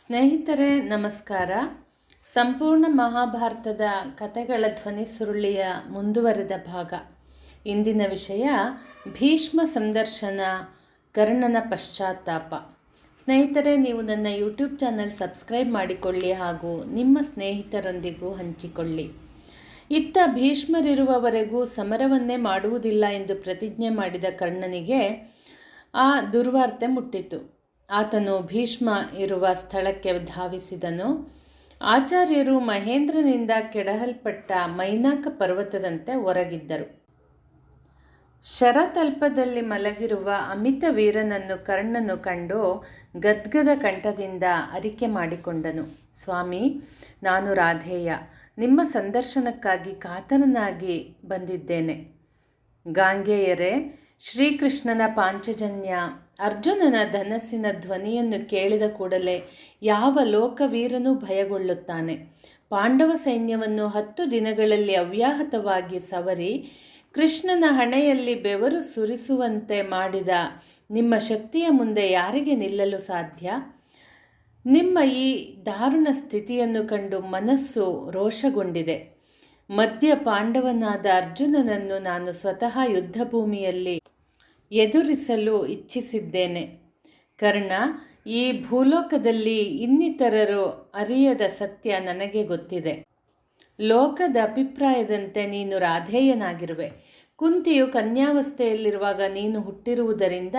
ಸ್ನೇಹಿತರೆ, ನಮಸ್ಕಾರ. ಸಂಪೂರ್ಣ ಮಹಾಭಾರತದ ಕಥೆಗಳ ಧ್ವನಿ ಸುರುಳಿಯ ಮುಂದುವರೆದ ಭಾಗ. ಇಂದಿನ ವಿಷಯ, ಭೀಷ್ಮ ಸಂದರ್ಶನ ಕರ್ಣನ ಪಶ್ಚಾತ್ತಾಪ. ಸ್ನೇಹಿತರೆ, ನೀವು ನನ್ನ ಯೂಟ್ಯೂಬ್ ಚಾನಲ್ ಸಬ್ಸ್ಕ್ರೈಬ್ ಮಾಡಿಕೊಳ್ಳಿ ಹಾಗೂ ನಿಮ್ಮ ಸ್ನೇಹಿತರೊಂದಿಗೂ ಹಂಚಿಕೊಳ್ಳಿ. ಇತ್ತ ಭೀಷ್ಮರಿರುವವರೆಗೂ ಸಮರವನ್ನೇ ಮಾಡುವುದಿಲ್ಲ ಎಂದು ಪ್ರತಿಜ್ಞೆ ಮಾಡಿದ ಕರ್ಣನಿಗೆ ಆ ದುರ್ವಾರ್ತೆ ಮುಟ್ಟಿತು. ಆತನು ಭೀಷ್ಮ ಇರುವ ಸ್ಥಳಕ್ಕೆ ಧಾವಿಸಿದನು. ಆಚಾರ್ಯರು ಮಹೇಂದ್ರನಿಂದ ಕೆಡಹಲ್ಪಟ್ಟ ಮೈನಾಕ ಪರ್ವತದಂತೆ ಹೊರಗಿದ್ದರು ಶರತಲ್ಪದಲ್ಲಿ ಮಲಗಿರುವ ಅಮಿತ ವೀರನನ್ನು ಕರ್ಣನು ಕಂಡು ಗದ್ಗದ ಕಂಠದಿಂದ ಅರಿಕೆ ಮಾಡಿಕೊಂಡನು. ಸ್ವಾಮಿ, ನಾನು ರಾಧೇಯ, ನಿಮ್ಮ ಸಂದರ್ಶನಕ್ಕಾಗಿ ಕಾತರನಾಗಿ ಬಂದಿದ್ದೇನೆ. ಗಾಂಗೆಯರೇ ಶ್ರೀಕೃಷ್ಣನ ಪಾಂಚಜನ್ಯ, ಅರ್ಜುನನ ಧನಸ್ಸಿನ ಧ್ವನಿಯನ್ನು ಕೇಳಿದ ಕೂಡಲೇ ಯಾವ ಲೋಕವೀರನೂ ಭಯಗೊಳ್ಳುತ್ತಾನೆ. ಪಾಂಡವ ಸೈನ್ಯವನ್ನು ಹತ್ತು ದಿನಗಳಲ್ಲಿ ಅವ್ಯಾಹತವಾಗಿ ಸವರಿ, ಕೃಷ್ಣನ ಹಣೆಯಲ್ಲಿ ಬೆವರು ಸುರಿಸುವಂತೆ ಮಾಡಿದ ನಿಮ್ಮ ಶಕ್ತಿಯ ಮುಂದೆ ಯಾರಿಗೆ ನಿಲ್ಲಲು ಸಾಧ್ಯ? ನಿಮ್ಮ ಈ ದಾರುಣ ಸ್ಥಿತಿಯನ್ನು ಕಂಡು ಮನಸ್ಸು ರೋಷಗೊಂಡಿದೆ. ಮಧ್ಯ ಪಾಂಡವನಾದ ಅರ್ಜುನನನ್ನು ನಾನು ಸ್ವತಃ ಯುದ್ಧಭೂಮಿಯಲ್ಲಿ ಎದುರಿಸಲು ಇಚ್ಛಿಸಿದ್ದೇನೆ. ಕರ್ಣ, ಈ ಭೂಲೋಕದಲ್ಲಿ ಇನ್ನಿತರರು ಅರಿಯದ ಸತ್ಯ ನನಗೆ ಗೊತ್ತಿದೆ. ಲೋಕದ ಅಭಿಪ್ರಾಯದಂತೆ ನೀನು ರಾಧೇಯನಾಗಿರುವೆ. ಕುಂತಿಯು ಕನ್ಯಾವಸ್ಥೆಯಲ್ಲಿರುವಾಗ ನೀನು ಹುಟ್ಟಿರುವುದರಿಂದ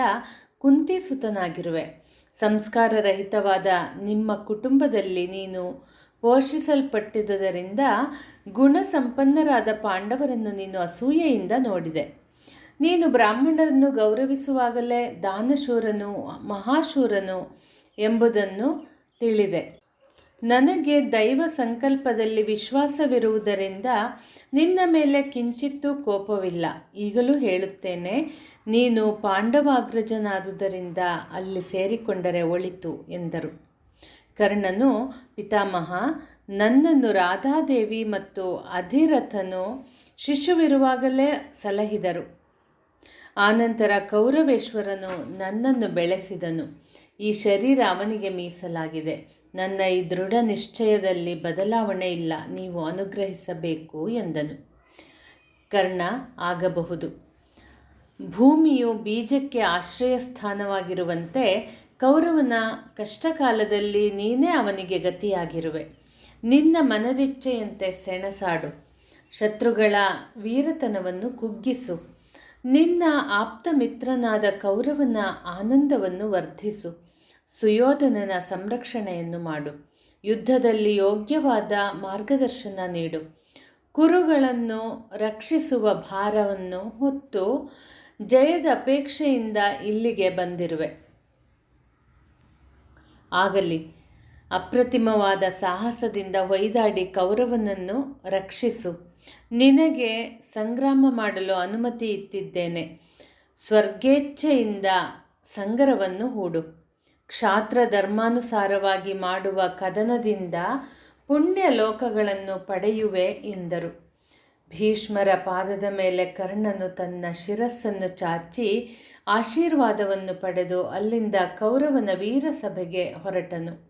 ಕುಂತಿ ಸುತನಾಗಿರುವೆ. ಸಂಸ್ಕಾರರಹಿತವಾದ ನಿಮ್ಮ ಕುಟುಂಬದಲ್ಲಿ ನೀನು ಪೋಷಿಸಲ್ಪಟ್ಟಿದ್ದರಿಂದ ಗುಣಸಂಪನ್ನರಾದ ಪಾಂಡವರನ್ನು ನೀನು ಅಸೂಯೆಯಿಂದ ನೋಡಿದೆ. ನೀನು ಬ್ರಾಹ್ಮಣರನ್ನು ಗೌರವಿಸುವಾಗಲೇ ದಾನಶೂರನು, ಮಹಾಶೂರನು ಎಂಬುದನ್ನು ತಿಳಿದೆ. ನನಗೆ ದೈವ ಸಂಕಲ್ಪದಲ್ಲಿ ವಿಶ್ವಾಸವಿರುವುದರಿಂದ ನಿನ್ನ ಮೇಲೆ ಕಿಂಚಿತ್ತೂ ಕೋಪವಿಲ್ಲ. ಈಗಲೂ ಹೇಳುತ್ತೇನೆ, ನೀನು ಪಾಂಡವಾಗ್ರಜನಾದುದರಿಂದ ಅಲ್ಲಿ ಸೇರಿಕೊಂಡರೆ ಒಳಿತು ಎಂದರು. ಕರ್ಣನು, ಪಿತಾಮಹ, ನನ್ನನ್ನು ರಾಧಾದೇವಿ ಮತ್ತು ಅಧಿರಥನು ಶಿಶುವಿರುವಾಗಲೇ ಸಲಹಿದರು. ಆನಂತರ ಕೌರವೇಶ್ವರನು ನನ್ನನ್ನು ಬೆಳೆಸಿದನು. ಈ ಶರೀರ ಅವನಿಗೆ ಮೀಸಲಾಗಿದೆ. ನನ್ನ ಈ ದೃಢ ನಿಶ್ಚಯದಲ್ಲಿ ಬದಲಾವಣೆ ಇಲ್ಲ. ನೀವು ಅನುಗ್ರಹಿಸಬೇಕು ಎಂದನು. ಕರ್ಣ ಆಗಬಹುದು. ಭೂಮಿಯು ಬೀಜಕ್ಕೆ ಆಶ್ರಯ ಸ್ಥಾನವಾಗಿರುವಂತೆ ಕೌರವನ ಕಷ್ಟಕಾಲದಲ್ಲಿ ನೀನೇ ಅವನಿಗೆ ಗತಿಯಾಗಿರುವೆ. ನಿನ್ನ ಮನದಿಚ್ಛೆಯಂತೆ ಸೆಣಸಾಡು. ಶತ್ರುಗಳ ವೀರತನವನ್ನು ಕುಗ್ಗಿಸು. ನಿನ್ನ ಆಪ್ತ ಮಿತ್ರನಾದ ಕೌರವನ ಆನಂದವನ್ನು ವರ್ಧಿಸು. ಸುಯೋಧನನ ಸಂರಕ್ಷಣೆಯನ್ನು ಮಾಡು. ಯುದ್ಧದಲ್ಲಿ ಯೋಗ್ಯವಾದ ಮಾರ್ಗದರ್ಶನ ನೀಡು. ಕುರುಗಳನ್ನು ರಕ್ಷಿಸುವ ಭಾರವನ್ನು ಹೊತ್ತು ಜಯದ ಅಪೇಕ್ಷೆಯಿಂದ ಇಲ್ಲಿಗೆ ಬಂದಿರುವೆ. ಆಗಲಿ. ಅಪ್ರತಿಮವಾದ ಸಾಹಸದಿಂದ ಹೊಯ್ದಾಡಿ ಕೌರವನನ್ನು ರಕ್ಷಿಸು. ನಿನಗೆ ಸಂಗ್ರಾಮ ಮಾಡಲು ಅನುಮತಿ ಇತ್ತಿದ್ದೇನೆ ಸ್ವರ್ಗೇಚ್ಛೆಯಿಂದ ಸಂಗರವನ್ನು ಹೂಡು. ಕ್ಷಾತ್ರ ಧರ್ಮಾನುಸಾರವಾಗಿ ಮಾಡುವ ಕದನದಿಂದ ಪುಣ್ಯ ಲೋಕಗಳನ್ನು ಪಡೆಯುವೆ ಎಂದರು. ಭೀಷ್ಮರ ಪಾದದ ಮೇಲೆ ಕರ್ಣನು ತನ್ನ ಶಿರಸ್ಸನ್ನು ಚಾಚಿ ಆಶೀರ್ವಾದವನ್ನು ಪಡೆದು ಅಲ್ಲಿಂದ ಕೌರವನ ವೀರಸಭೆಗೆ ಹೊರಟನು.